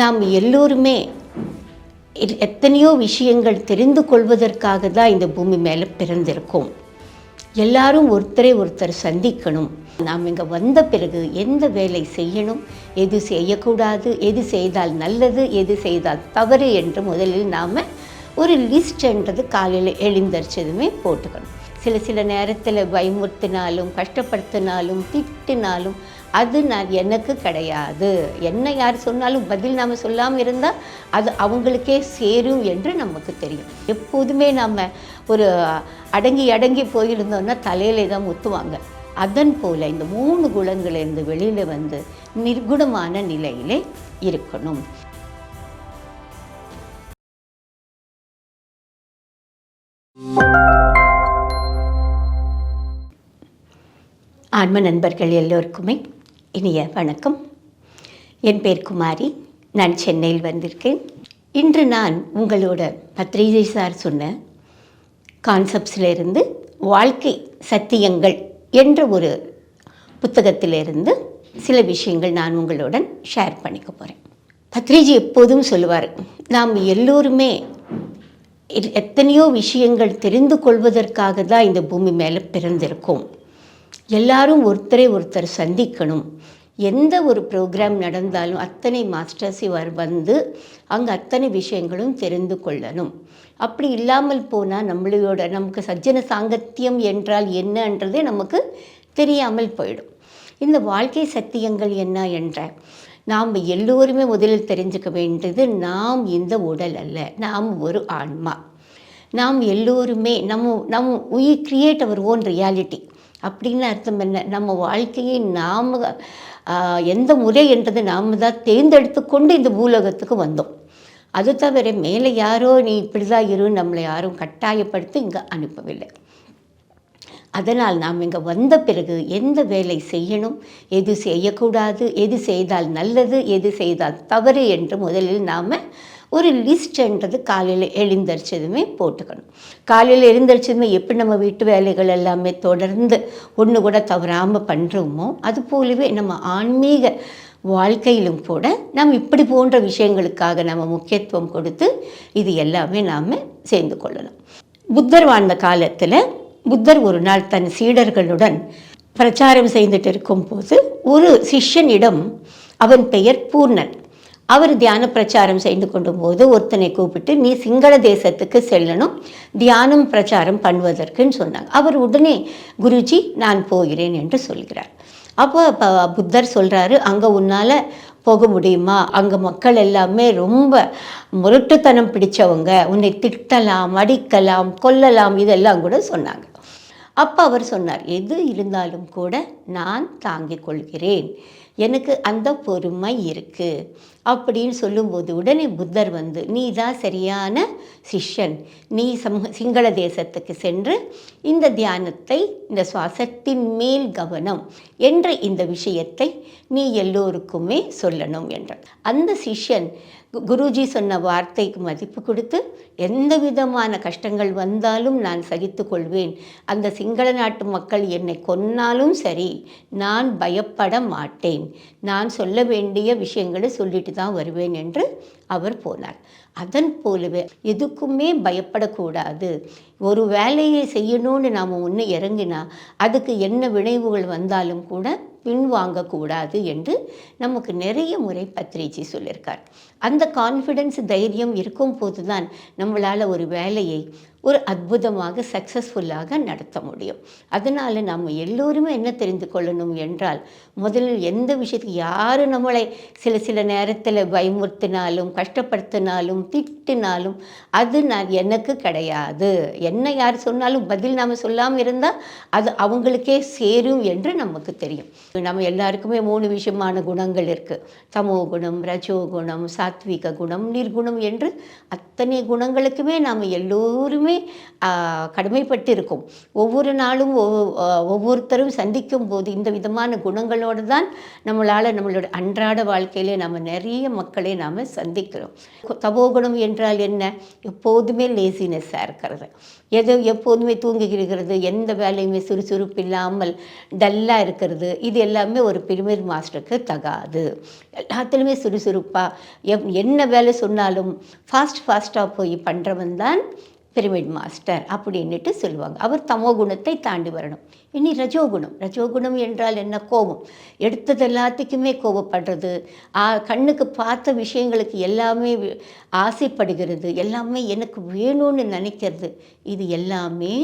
நாம் எல்லோருமே எத்தனையோ விஷயங்கள் தெரிந்து கொள்வதற்காக தான் இந்த பூமி மேலே பிறந்திருக்கோம். எல்லாரும் ஒருத்தரை ஒருத்தர் சந்திக்கணும். நாம் இங்கே வந்த பிறகு எந்த வேலை செய்யணும் எது செய்யக்கூடாது எது செய்தால் நல்லது எது செய்தால் தவறு என்று முதலில் நாம் ஒரு லிஸ்ட்ன்றது காலையில் எழுந்தரிச்சதுமே போட்டுக்கணும். சில சில நேரத்தில் பயமுறுத்தினாலும் கஷ்டப்படுத்தினாலும் திட்டினாலும் அது நான் எனக்கு கிடையாது. என்ன யார் சொன்னாலும் பதில் நாம் சொல்லாமல் இருந்தால் அது அவங்களுக்கே சேரும் என்று நமக்கு தெரியும். எப்போதுமே நம்ம ஒரு அடங்கி அடங்கி போயிருந்தோம்னா தலையிலே தான் முத்துவாங்க. அதன் போல் இந்த மூணு குணங்களிலிருந்து வெளியில் வந்து நிர்குணமான நிலையிலே இருக்கணும். ஆன்ம நண்பர்கள் எல்லோருக்குமே இனிய வணக்கம். என் பேர் குமாரி. நான் சென்னையில் வந்திருக்கேன். இன்று நான் உங்களோட பத்ரிஜை சார் சொன்ன கான்செப்ட்ஸிலிருந்து வாழ்க்கை சத்தியங்கள் என்ற ஒரு புத்தகத்திலிருந்து சில விஷயங்கள் நான் உங்களுடன் ஷேர் பண்ணிக்க போகிறேன் பத்ரிஜி எப்போதும் சொல்லுவார் நாம் எல்லோருமே எத்தனையோ விஷயங்கள் தெரிந்து கொள்வதற்காக தான் இந்த பூமி மேலே பிறந்திருக்கோம். எல்லாரும் ஒருத்தரை ஒருத்தர் சந்திக்கணும். எந்த ஒரு ப்ரோக்ராம் நடந்தாலும் அத்தனை மாஸ்டர்ஸ் இவர் வந்து அங்கே அத்தனை விஷயங்களும் தெரிந்து கொள்ளணும். அப்படி இல்லாமல் போனால் நம்மளோட நமக்கு சஜ்ஜன சாங்கத்தியம் என்றால் என்னன்றதே நமக்கு தெரியாமல் போயிடும். இந்த வாழ்க்கை சத்தியங்கள் என்ன என்ற நாம் எல்லோருமே முதலில் தெரிஞ்சுக்க வேண்டியது நாம் இந்த உடல் அல்ல நாம் ஒரு ஆன்மா. நாம் எல்லோருமே நம்ம நம்ம உயிர் கிரியேட் அவர் ஓன் ரியாலிட்டி அப்படின்னு அர்த்தம் என்ன? நம்ம வாழ்க்கையை நாம் எந்த முறை என்றது நாம் தான் தேர்ந்தெடுத்து கொண்டு இந்த பூலோகத்துக்கு வந்தோம். அது தவிர மேலே யாரோ நீ இப்படி தான் இரு நம்மளை யாரும் கட்டாயப்படுத்தி இங்கே அனுப்பவில்லை. அதனால் நாம் இங்கே வந்த பிறகு எந்த வேலை செய்யணும் எது செய்யக்கூடாது எது செய்தால் நல்லது எது செய்தால் தவறு என்று முதலில் நாம் ஒரு லிஸ்ட்ன்றது காலையில் எழுந்தரிச்சதுமே போட்டுக்கணும். காலையில் எழுந்தரிச்சதுமே எப்படி நம்ம வீட்டு வேலைகள் எல்லாமே தொடர்ந்து ஒன்று கூட தவறாமல் பண்ணுறோமோ அது போலவே நம்ம ஆன்மீக வாழ்க்கையிலும் கூட நாம் இப்படி போன்ற விஷயங்களுக்காக நம்ம முக்கியத்துவம் கொடுத்து இது எல்லாமே நாம் சேர்ந்து கொள்ளலாம். புத்தர் வாழ்ந்த காலத்தில் புத்தர் ஒரு நாள் தன் சீடர்களுடன் பிரச்சாரம் செய்துட்டு இருக்கும்போது ஒரு சிஷ்யனிடம் அவன் பெயர் பூர்ணன். அவர் தியான பிரச்சாரம் செய்து கொண்டும் போது ஒருத்தனை கூப்பிட்டு நீ சிங்கள தேசத்துக்கு செல்லணும் தியானம் பிரச்சாரம் பண்ணுவதற்குன்னு சொன்னாங்க. அவர் உடனே குருஜி நான் போகிறேன் என்று சொல்கிறார். அப்போ ப- புத்தர் சொல்கிறாரு அங்கே உன்னால் போக முடியுமா? அங்கே மக்கள் எல்லாமே ரொம்ப முரட்டுத்தனம் பிடித்தவங்க உன்னை திட்டலாம் அடிக்கலாம் கொல்லலாம் இதெல்லாம் கூட சொன்னாங்க. அப்போ அவர் சொன்னார் எது இருந்தாலும் கூட நான் தாங்கிக் கொள்கிறேன். எனக்கு அந்த பொறுமை இருக்குது அப்படின்னு சொல்லும்போது உடனே புத்தர் வந்து நீ தான் சரியான சிஷ்யன். நீ சம் சிங்கள தேசத்துக்கு சென்று இந்த தியானத்தை இந்த சுவாசத்தின் மேல் கவனம் என்ற இந்த விஷயத்தை நீ எல்லோருக்குமே சொல்லணும் என்றார். அந்த சிஷ்யன் குருஜி சொன்ன வார்த்தைக்கு மதிப்பு கொடுத்து எந்த விதமான கஷ்டங்கள் வந்தாலும் நான் சகித்து கொள்வேன். அந்த சிங்கள நாட்டு மக்கள் என்னை கொன்னாலும் சரி நான் பயப்பட மாட்டேன். நான் சொல்ல வேண்டிய விஷயங்களை சொல்லிட்டு தான் வருவேன் என்று அவர் போனார். அதன் போலவே எதுக்குமே பயப்படக்கூடாது. ஒரு வேலையை செய்யணும்னு நாம் ஒன்று இறங்கினா அதுக்கு என்ன விளைவுகள் வந்தாலும் கூட பின்வாங்கக்கூடாது என்று நமக்கு நிறைய முறை பத்ரிஜி சொல்லியிருக்கார். அந்த கான்ஃபிடென்ஸ் தைரியம் இருக்கும் போது தான் நம்மளால் ஒரு வேலையை ஒரு அற்புதமாக சக்ஸஸ்ஃபுல்லாக நடத்த முடியும். அதனால் நம்ம எல்லோருமே என்ன தெரிந்து கொள்ளணும் என்றால் முதலில் எந்த விஷயத்துக்கு யார் நம்மளை சில சில நேரத்தில் பயமுறுத்தினாலும் கஷ்டப்படுத்தினாலும் திட்டினாலும் அது நான் எனக்கு கிடையாது. என்ன யார் சொன்னாலும் பதில் நாம் சொல்லாமல் இருந்தால் அது அவங்களுக்கே சேரும் என்று நமக்கு தெரியும். நம்ம எல்லாருக்குமே மூணு விஷயமான குணங்கள் இருக்குது தமோ குணம் ரஜோ குணம் சாத்விக குணம் நிர்குணம் என்று அத்தனை குணங்களுக்குமே நாம் எல்லோருமே ஆ, கடுமைப்பட்டு இருக்கும் ஒவ்வொரு நாளும் ஒவ்வொ- ஒவ்வொருத்தரும் சந்திக்கும் போது இந்த விதமான குணங்களோடு தான் நம்மளால் நம்மளோட அன்றாட வாழ்க்கையிலே நம்ம நிறைய மக்களை நாம் சந்திக்கிறோம். தபோகுணம் என்றால் என்ன? எப்போதுமே லேசினஸ்ஸாக இருக்கிறது. எது எப்போதுமே தூங்கி எந்த வேலையுமே சுறுசுறுப்பு இல்லாமல் டல்லாக இருக்கிறது இது எல்லாமே ஒரு பிரிமியர் மாஸ்டருக்கு தகாது. எல்லாத்துலேயுமே சுறுசுறுப்பாக எப் என்ன வேலை சொன்னாலும் ஃபாஸ்ட் ஃபாஸ்ட்டாக போய் பண்ணுறவன் தான் பிரமிட் மாஸ்டர் அப்படின்னுட்டு சொல்லுவாங்க. அவர் தமோ குணத்தை தாண்டி வரணும். இனி ரஜோகுணம். ரஜோகுணம் என்றால் என்ன? கோபம். எடுத்தது எல்லாத்துக்குமே கோபப்படுறது. கண்ணுக்கு பார்த்த விஷயங்களுக்கு எல்லாமே ஆசைப்படுகிறது. எல்லாமே எனக்கு வேணும்னு நினைக்கிறது. இது எல்லாமே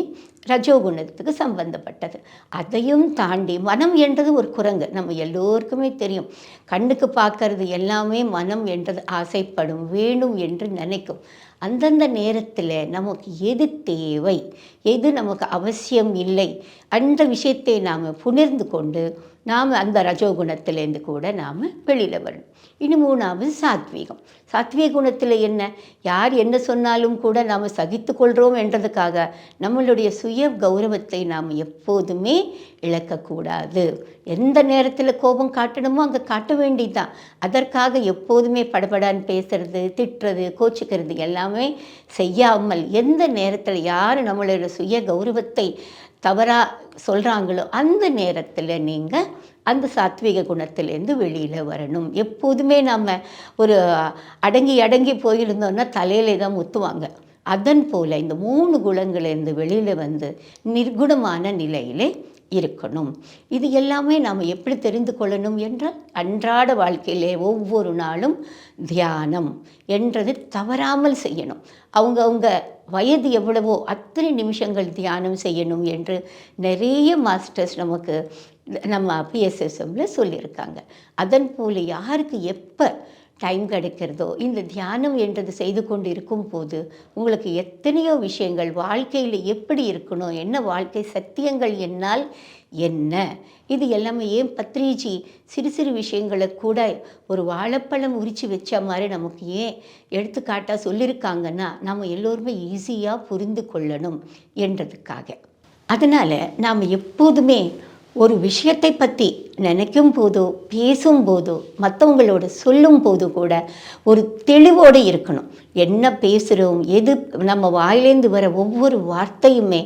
ரஜோகுணத்துக்கு சம்பந்தப்பட்டது. அதையும் தாண்டி மனம் என்றது ஒரு குரங்கு. நம்ம எல்லோருக்குமே தெரியும். கண்ணுக்கு பார்க்கறது எல்லாமே மனம் என்றது ஆசைப்படும் வேணும் என்று நினைக்கும். அந்தந்த நேரத்தில் நமக்கு எது தேவை? எது நமக்கு அவசியம் இல்லை? அந்த விஷயத்தை நாம் புணர்ந்து கொண்டு நாம் அந்த ரஜோகுணத்திலேருந்து கூட நாம் வெளியில் வரணும். இனி மூணாவது சாத்வீகம். சாத்வீக குணத்தில் என்ன? யார் என்ன சொன்னாலும் கூட நாம் சகித்து கொள்கிறோம் என்றதுக்காக நம்மளுடைய சுய கௌரவத்தை நாம் எப்போதுமே இழக்கக்கூடாது. எந்த நேரத்தில் கோபம் காட்டணுமோ அங்கே காட்ட வேண்டியதுதான். அதற்காக எப்போதுமே படபடான்னு பேசுறது திட்டுறது கோச்சிக்கிறது எல்லாமே செய்யாமல் எந்த நேரத்தில் யார் நம்மளுடைய சுய கௌரவத்தை தவறாக சொல்கிறாங்களோ அந்த நேரத்தில் நீங்கள் அந்த சாத்விக குணத்திலேருந்து வெளியில் வரணும். எப்போதுமே நம்ம ஒரு அடங்கி அடங்கி போயிருந்தோன்னா தலையில தான் முத்துவாங்க. அதன் போல் இந்த மூணு குணங்கள்லேருந்து வெளியில் வந்து நிர்குணமான நிலையிலே இருக்கணும். இது எல்லாமே நாம் எப்படி தெரிந்து கொள்ளணும் என்றால் அன்றாட வாழ்க்கையிலே ஒவ்வொரு நாளும் தியானம் என்றது தவறாமல் செய்யணும். அவங்கவுங்க வயது எவ்வளவோ அத்தனை நிமிஷங்கள் தியானம் செய்யணும் என்று நிறைய மாஸ்டர்ஸ் நமக்கு நம்ம பிஎஸ்எஸ்எம்மில் சொல்லியிருக்காங்க. அதன் போல் யாருக்கு எப்போ டைம் கிடைக்கிறதோ இந்த தியானம் என்றது செய்து கொண்டு இருக்கும் போது உங்களுக்கு எத்தனையோ விஷயங்கள் வாழ்க்கையில் எப்படி இருக்கணும் என்ன வாழ்க்கை சத்தியங்கள் என்னால் என்ன? இது எல்லாமே ஏன் பத்ரிஜி சிறு சிறு விஷயங்களை கூட ஒரு வாழைப்பழம் உரித்து வச்ச மாதிரி நமக்கு ஏன் எடுத்துக்காட்டாக சொல்லியிருக்காங்கன்னா நம்ம எல்லோருமே ஈஸியாக புரிந்து கொள்ளணும் என்றதுக்காக. அதனால் நாம் எப்போதுமே ஒரு விஷயத்தை பற்றி நினைக்கும் போதோ பேசும் போதோ மற்றவங்களோட சொல்லும் போது கூட ஒரு தெளிவோடு இருக்கணும். என்ன பேசுகிறோம் எது நம்ம வாயிலேந்து வர ஒவ்வொரு வார்த்தையுமே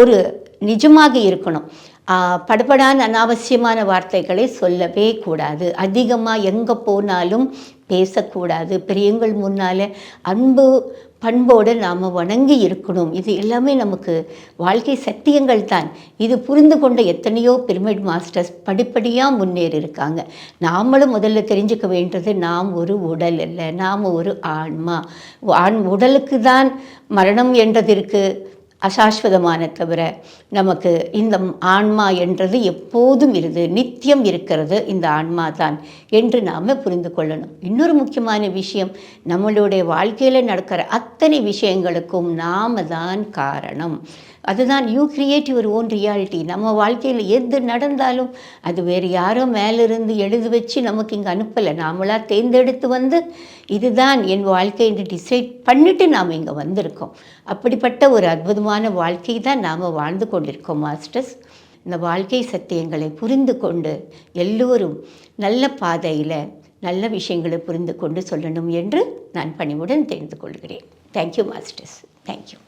ஒரு நிஜமாக இருக்கணும். படப்படான அனாவசியமான வார்த்தைகளை சொல்லவே கூடாது. அதிகமாக எங்கே போனாலும் பேசக்கூடாது. பெரியவங்கள் முன்னால் அன்பு பண்போடு நாம் வணங்கி இருக்கணும். இது எல்லாமே நமக்கு வாழ்க்கை சத்தியங்கள் தான். இது புரிந்து கொண்ட எத்தனையோ பிரமிட் மாஸ்டர்ஸ் படிப்படியாக முன்னேறி இருக்காங்க நாமளும் முதல்ல தெரிஞ்சுக்க வேண்டியது நாம் ஒரு உடல் இல்லை நாம் ஒரு ஆன்மா. ஆண் உடலுக்கு தான் மரணம் என்றது இருக்குது அசாஸ்வதமான தவிர நமக்கு இந்த ஆன்மா என்றது எப்போதும் இருது நித்தியம் இருக்கிறது இந்த ஆன்மா தான் என்று நாம் புரிந்து கொள்ளணும். இன்னொரு முக்கியமான விஷயம் நம்மளுடைய வாழ்க்கையில் நடக்கிற அத்தனை விஷயங்களுக்கும் நாம தான் காரணம். அதுதான் you create your own reality நம்ம வாழ்க்கையில் எது நடந்தாலும் அது வேறு யாரோ மேலிருந்து எழுதி வச்சு நமக்கு இங்கே அனுப்பலை. நாமளாக தேர்ந்தெடுத்து வந்து இதுதான் என் வாழ்க்கை என்று டிசைட் பண்ணிவிட்டு நாம் இங்கே வந்திருக்கோம். அப்படிப்பட்ட ஒரு அற்புதமான வாழ்க்கை தான் நாம் வாழ்ந்து கொண்டிருக்கோம் மாஸ்டர்ஸ் இந்த வாழ்க்கை சத்தியங்களை புரிந்து கொண்டு எல்லோரும் நல்ல பாதையில் நல்ல விஷயங்களை புரிந்து கொண்டு சொல்லணும் என்று நான் பணிவுடன் தெரிந்து கொள்கிறேன். Thank you masters thank you